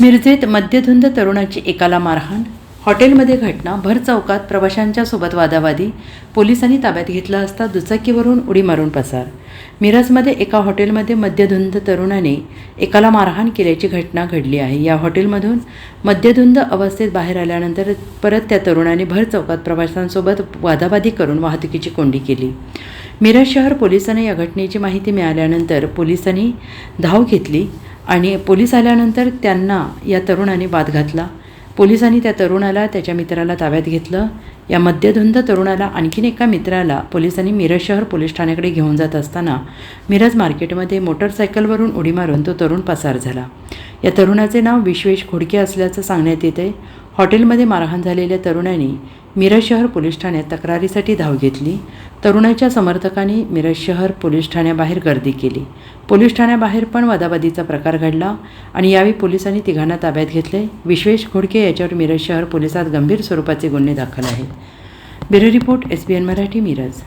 मिरजेत मद्यधुंद तरुणाची एकाला मारहाण हॉटेलमध्ये घटना भर चौकात प्रवाशांच्या सोबत वादावादी पोलिसांनी ताब्यात घेतला असता दुचाकीवरून उडी मारून पसार. मिरजमध्ये एका हॉटेलमध्ये मद्यधुंद तरुणाने एकाला मारहाण केल्याची घटना घडली आहे. या हॉटेलमधून मद्यधुंद अवस्थेत बाहेर आल्यानंतर परत त्या तरुणाने भर चौकात प्रवाशांसोबत वादावादी करून वाहतुकीची कोंडी केली. मिरज शहर पोलिसांना या घटनेची माहिती मिळाल्यानंतर पोलिसांनी धाव घेतली. आणि पोलीस आल्यानंतर त्यांना या तरुणाने बाद घातला. पोलिसांनी त्या तरुणाला त्याच्या मित्राला ताब्यात घेतलं. या मद्यधुंद तरुणाला आणखीन एका मित्राला पोलिसांनी मिरज शहर पोलीस ठाण्याकडे घेऊन जात असताना मिरज मार्केटमध्ये मोटरसायकलवरून उडी मारून तो तरुण पसार झाला. या तरुणाचे नाव विश्वेश घोडके असल्याचं सांगण्यात येते हॉटेलमध्ये मारहाण झालेल्या तरुणाने मिरज शहर पोलीस ठाण्यात तक्रारीसाठी धाव घेतली. तरुणाच्या समर्थकांनी मिरज शहर पोलीस ठाण्याबाहेर गर्दी केली. पोलीस ठाण्याबाहेर पण वादावादीचा प्रकार घडला आणि यावेळी पोलिसांनी तिघांना ताब्यात घेतले विश्वेश घोडके याच्यावर मिरज शहर पोलिसात गंभीर स्वरूपाचे गुन्हे दाखल आहेत. Bureau report S B N Marathi Miraj.